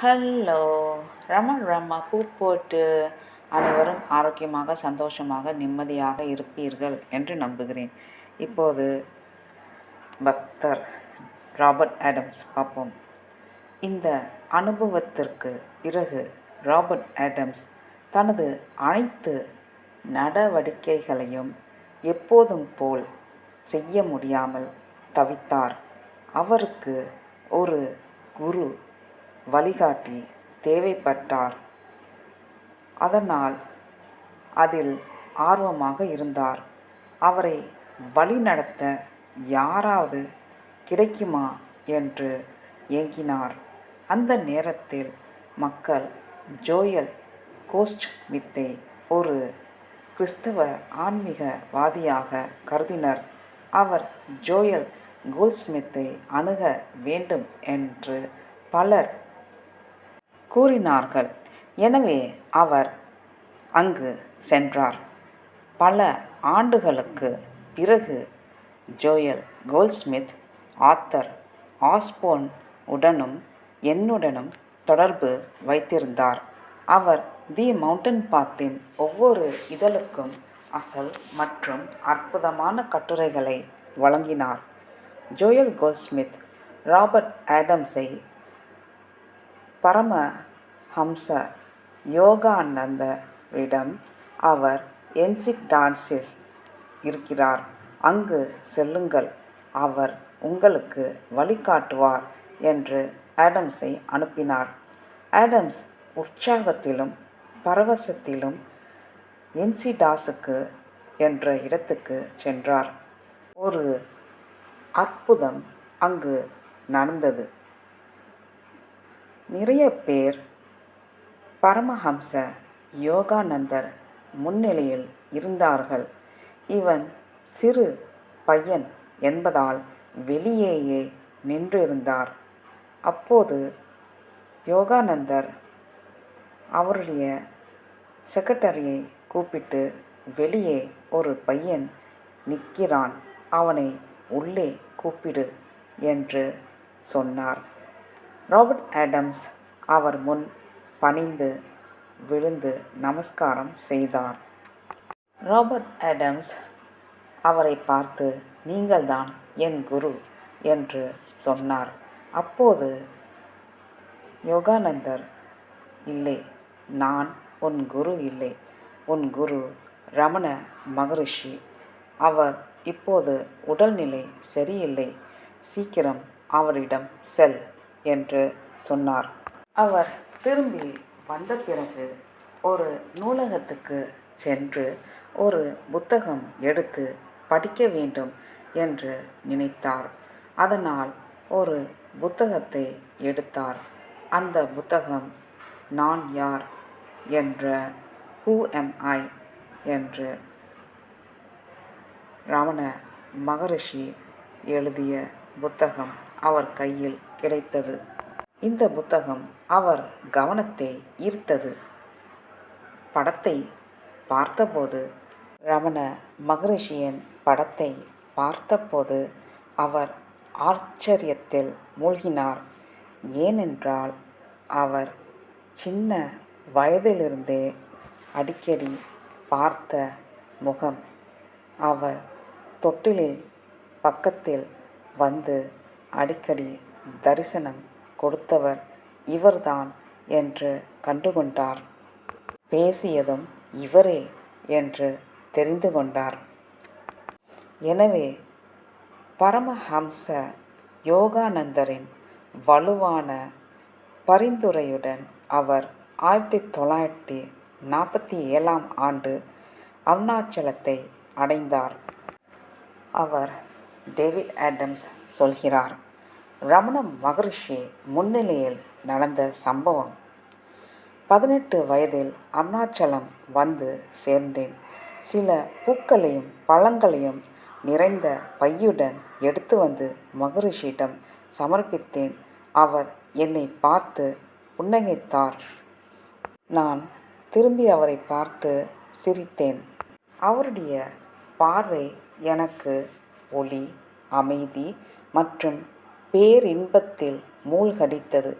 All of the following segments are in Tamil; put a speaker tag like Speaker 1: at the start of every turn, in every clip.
Speaker 1: ஹலோ ரம ரம பூ போட்டு அனைவரும் ஆரோக்கியமாக சந்தோஷமாக நிம்மதியாக இருப்பீர்கள் என்று நம்புகிறேன். இப்போது பக்தர் ராபர்ட் ஆடம்ஸ் பார்ப்போம். இந்த அனுபவத்திற்கு பிறகு ராபர்ட் ஆடம்ஸ் தனது அனைத்து நடவடிக்கைகளையும் எப்போதும் போல் செய்ய முடியாமல் தவித்தார். அவருக்கு ஒரு குரு வழிகாட்டி தேவைப்பட்டார். அதனால் அதில் ஆர்வமாக இருந்தார். அவரை வழிநடத்த யாராவது கிடைக்குமா என்று ஏங்கினார். அந்த நேரத்தில் மக்கள் ஜோயல் கோஸ்ட்மித்தை ஒரு கிறிஸ்தவ ஆன்மீகவாதியாக கருதினர். அவர் ஜோயல் கோல்ஸ்மித்தை அணுக வேண்டும் என்று பலர் கூறினார்கள். எனவே அவர் அங்கு சென்றார். பல ஆண்டுகளுக்கு பிறகு ஜோயல் கோல்ட்ஸ்மித் ஆத்தர் ஆஸ்போன் உடனும் என்னுடனும் தொடர்பு வைத்திருந்தார். அவர் தி மவுண்டன் பாத்தின் ஒவ்வொரு இதழுக்கும் அசல் மற்றும் அற்புதமான கட்டுரைகளை வழங்கினார். ஜோயல் கோல்ட்ஸ்மித் ராபர்ட் ஆடம்ஸை பரம ஹம்ச யோகானந்தரிடம் அவர் என்சிக் டான்ஸில் இருக்கிறார். அங்கு செல்லுங்கள் அவர் உங்களுக்கு வழிகாட்டுவார் என்று ஆடம்ஸை அனுப்பினார். ஆடம்ஸ் உற்சாகத்திலும் பரவசத்திலும் என்சிடாஸுக்கு என்ற இடத்துக்கு சென்றார். ஒரு அற்புதம் அங்கு நடந்தது. நிறைய பேர் பரமஹம்ச யோகானந்தர் முன்னிலையில் இருந்தார்கள். இவன் சிறு பையன் என்பதால் வெளியேயே நின்றிருந்தார். அப்போது யோகானந்தர் அவருடைய செக்ரட்டரியை கூப்பிட்டு வெளியே ஒரு பையன் நிற்கிறான் அவனை உள்ளே கூப்பிடு என்று சொன்னார். ராபர்ட் ஆடம்ஸ் அவர் முன் பணிந்து விழுந்து நமஸ்காரம் செய்தார். ராபர்ட் ஆடம்ஸ் அவரை பார்த்து நீங்கள்தான் என் குரு என்று சொன்னார். அப்போது யோகானந்தர் இல்லை நான் உன் குரு இல்லை. உன் குரு ரமண மகரிஷி. அவர் இப்போது உடல்நிலை சரியில்லை. சீக்கிரம் அவரிடம் செல். என்று சொன்னார். அவர் திரும்பி வந்த பிறகு ஒரு நூலகத்துக்கு சென்று ஒரு புத்தகம் எடுத்து படிக்க வேண்டும் என்று நினைத்தார். அதனால் ஒரு புத்தகத்தை எடுத்தார். அந்த புத்தகம் நான் யார் என்ற ஹூ எம் ஐ என்று ரமண மகரிஷி எழுதிய புத்தகம். அவர் கையில் கிடைத்தது. இந்த புத்தகம் அவர் கவனத்தை ஈர்த்தது. படத்தை பார்த்தபோது ரமண மகரிஷியின் படத்தை பார்த்தபோது அவர் ஆச்சரியத்தில் மூழ்கினார். ஏனென்றால் அவர் சின்ன வயதிலிருந்தே அடிக்கடி பார்த்த முகம். அவர் தொட்டிலில் பக்கத்தில் வந்து அடிக்கடி தரிசனம் கொடுத்தவர் இவர்தான் என்று கண்டுகொண்டார். பேசியதும் இவரே என்று தெரிந்து கொண்டார். எனவே பரமஹம்ச யோகானந்தரின் வலுவான பரிந்துரையுடன் அவர் ஆயிரத்தி தொள்ளாயிரத்தி நாற்பத்தி ஏழாம் ஆண்டு அருணாச்சலத்தை அடைந்தார். அவர் டேவிட் ஆடம்ஸ் சொல்கிறார். ரமண மகரிஷி முன்னிலையில் நடந்த சம்பவம். பதினெட்டு வயதில் அருணாச்சலம் வந்து சேர்ந்தேன். சில பூக்களையும் பழங்களையும் நிறைந்த பையுடன் எடுத்து வந்து மகரிஷியிடம் சமர்ப்பித்தேன். அவர் என்னை பார்த்து புன்னகைத்தார். நான் திரும்பி அவரை பார்த்து சிரித்தேன். அவருடைய பார்வை எனக்கு ஒளி அமைதி மற்றும் பேரின்பத்தில் மூழ்கடித்தது.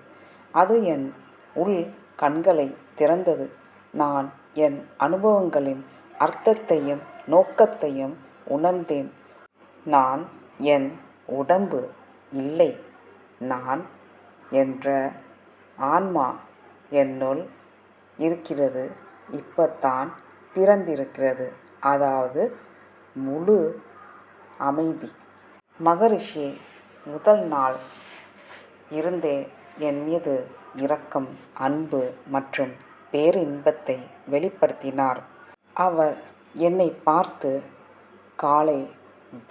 Speaker 1: அது என் உள் கண்களை திறந்தது. நான் என் அனுபவங்களின் அர்த்தத்தையும் நோக்கத்தையும் உணர்ந்தேன். நான் என் உடம்பு இல்லை. நான் என்ற ஆன்மா என்னுள் இருக்கிறது. இப்பத்தான் பிறந்திருக்கிறது. அதாவது முழு அமைதி. மகரிஷி முதல் நாள் இருந்தே என் மீது இரக்கம் அன்பு மற்றும் பேரின்பத்தை வெளிப்படுத்தினார். அவர் என்னை பார்த்து காலை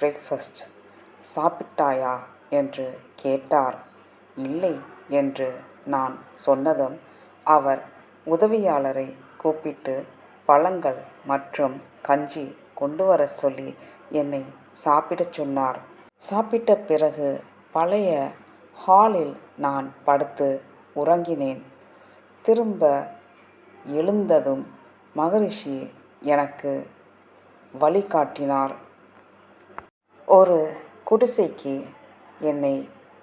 Speaker 1: பிரேக்ஃபாஸ்ட் சாப்பிட்டாயா? என்று கேட்டார். இல்லை என்று நான் சொன்னதும் அவர் உதவியாளரை கூப்பிட்டு பழங்கள் மற்றும் கஞ்சி கொண்டு வர சொல்லி என்னை சாப்பிடச் சொன்னார். சாப்பிட்ட பிறகு பழைய ஹாலில் நான் படுத்து உறங்கினேன். திரும்ப எழுந்ததும் மகரிஷி எனக்கு வழிகாட்டினார் ஒரு குடிசைக்கு என்னை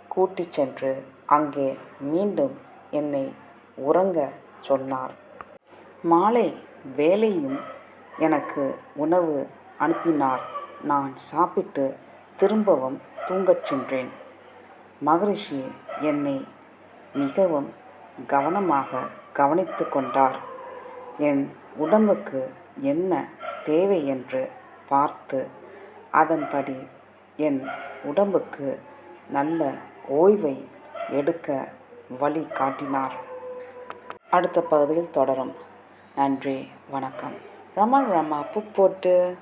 Speaker 1: கூட்டிச் சென்று அங்கே மீண்டும் என்னை உறங்க சொன்னார். மாலை வேலையும் எனக்கு உணவு அனுப்பினார். நான் சாப்பிட்டு திரும்பவும் தூங்கச் சென்றேன். மகரிஷி என்னை மிகவும் கவனமாக கவனித்து கொண்டார். என் உடம்புக்கு என்ன தேவை என்று பார்த்து அதன்படி என் உடம்புக்கு நல்ல ஓய்வை எடுக்க வழி காட்டினார். அடுத்த பகுதியில் தொடரும். நன்றி வணக்கம். ரமல் ரமா பூ போட்டு.